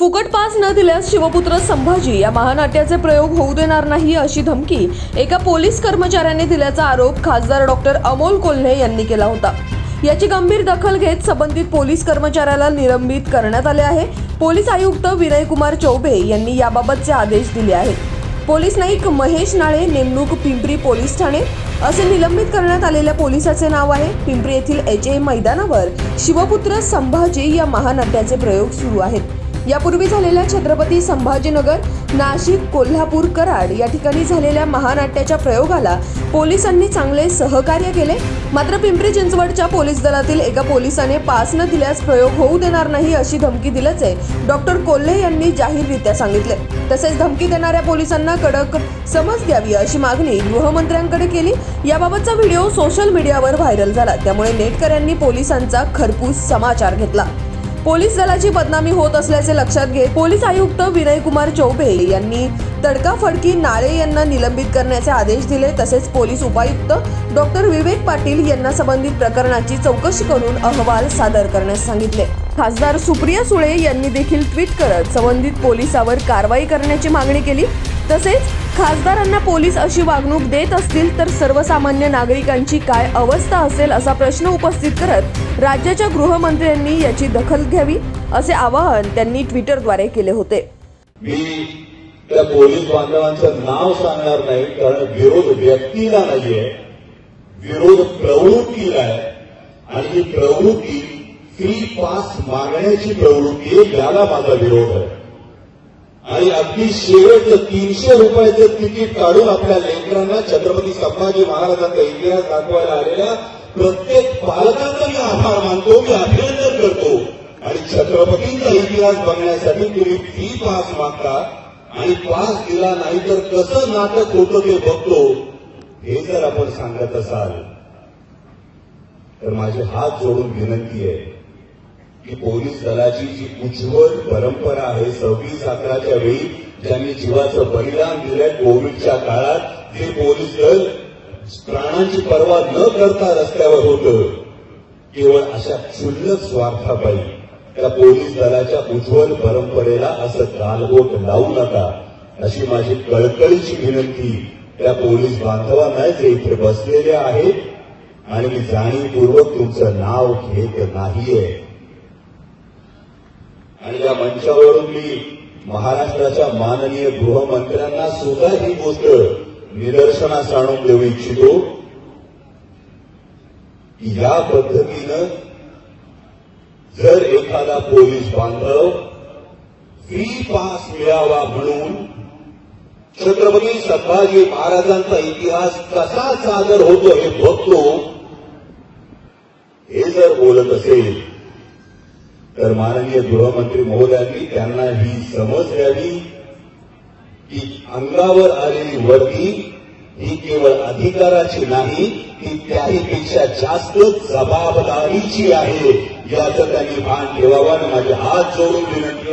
फुकट पास न दिल्यास शिवपुत्र संभाजी या महानाट्याचे प्रयोग होऊ देणार नाही अशी धमकी एका पोलीस कर्मचाऱ्याने दिल्याचा आरोप खासदार डॉक्टर अमोल कोल्हे यांनी केला होता. याची गंभीर दखल घेत संबंधित पोलीस कर्मचाऱ्याला निलंबित करण्यात आले आहे. पोलीस आयुक्त विनयकुमार चौबे यांनी याबाबतचे आदेश दिले आहेत. पोलीस नाईक महेश नाळे नेमणूक पिंपरी पोलीस ठाणे असे निलंबित करण्यात आलेल्या पोलिसाचे नाव आहे. पिंपरी येथील एच ए मैदानावर शिवपुत्र संभाजी या महानाट्याचे प्रयोग सुरू आहेत. यापूर्वी झालेल्या छत्रपती संभाजीनगर नाशिक कोल्हापूर कराड या ठिकाणी झालेल्या महानाट्याच्या प्रयोगाला पोलिसांनी चांगले सहकार्य केले. मात्र पिंपरी चिंचवडच्या पोलीस दलातील एका पोलिसाने पास न दिल्यास प्रयोग होऊ देणार नाही अशी धमकी दिल्याचे डॉक्टर कोल्हे यांनी जाहीररित्या सांगितले. तसेच धमकी देणाऱ्या पोलिसांना कडक समज द्यावी अशी मागणी गृहमंत्र्यांकडे केली. याबाबतचा व्हिडिओ सोशल मीडियावर व्हायरल झाला. त्यामुळे नेटकऱ्यांनी पोलिसांचा खरपूस समाचार घेतला. पोलीस दलाची बदनामी होत असल्याचे लक्षात घेत पोलीस आयुक्त विनयकुमार चौबे यांनी तडकाफडकी नाळे यांना निलंबित करण्याचे आदेश दिले. तसेच पोलीस उपायुक्त डॉक्टर विवेक पाटील यांना संबंधित प्रकरणाची चौकशी करून अहवाल सादर करण्यास सांगितले. खासदार सुप्रिया सुळे यांनी देखील ट्विट करत संबंधित पोलिसावर कारवाई करण्याची मागणी केली. तसेच खासदारांना पोलीस अशी वागणूक देत असतील तर सर्वसामान्य नागरिकांची काय अवस्था असेल असा प्रश्न उपस्थित करत राज्याच्या गृहमंत्र्यांनी याची दखल घ्यावी असे आवाहन त्यांनी ट्विटरद्वारे केले होते. मी त्या पोलीस बांधवांचं नाव सांगणार नाही कारण विरोध व्यक्तीला नाहीये. विरोध प्रवृत्तीला आहे. आणि ही प्रवृत्ती फ्री पास मागण्याची प्रवृत्ती आहे याला माझा विरोध आहे. आणि अगदी शेवटचं तीनशे रुपयाचं तिकीट काढून आपल्या लेकरांना छत्रपती संभाजी महाराजांचा इतिहास दाखवायला आलेल्या प्रत्येक पालकांचा मी आभार मानतो मी अभिनंदन करतो. आणि छत्रपतींचा इतिहास बघण्यासाठी तुम्ही फी पास मागता. आणि पास दिला नाही तर कसं नाटक होतं ते बघतो हे जर आपण सांगत असाल तर माझे हात जोडून विनंती आहे की पोलीस दलाची जी उज्ज्वल परंपरा आहे सव्वीस अकराच्या वेळी ज्यांनी जीवाचं बलिदान दिलंय कोविडच्या काळात जे पोलीस दल प्राणांची पर्वा न करता रस्त्यावर होतं. केवळ अशा क्षुल्लक स्वार्थापायी त्या पोलीस दलाच्या उज्ज्वल परंपरेला असं गालबोट लावू नका. अशी माझी कळकळीची विनंती त्या पोलीस बांधवांना जे इथे बसलेले आहेत. आणि मी जाणीवपूर्वक तुमचं नाव घेत नाहीये. आणि या मंचावरून मी महाराष्ट्राच्या माननीय गृहमंत्र्यांना सुद्धा ही गोष्ट निदर्शनास आणून देऊ इच्छितो. की या पद्धतीनं जर एखादा पोलीस बांधव फ्री पास मिळावा म्हणून छत्रपती संभाजी महाराजांचा इतिहास कसा सादर होतो हे बघतो हे जर बोलत असेल तर माननीय गृहमंत्री महोदयांनी त्यांना ही समज द्यावी. की अंगावर आलेली वर्दी ही केवळ अधिकाराची नाही ती त्याहीपेक्षा जास्त जबाबदारीची आहे याचं त्यांनी भान ठेवावं आणि माझे हात जोडून विनंती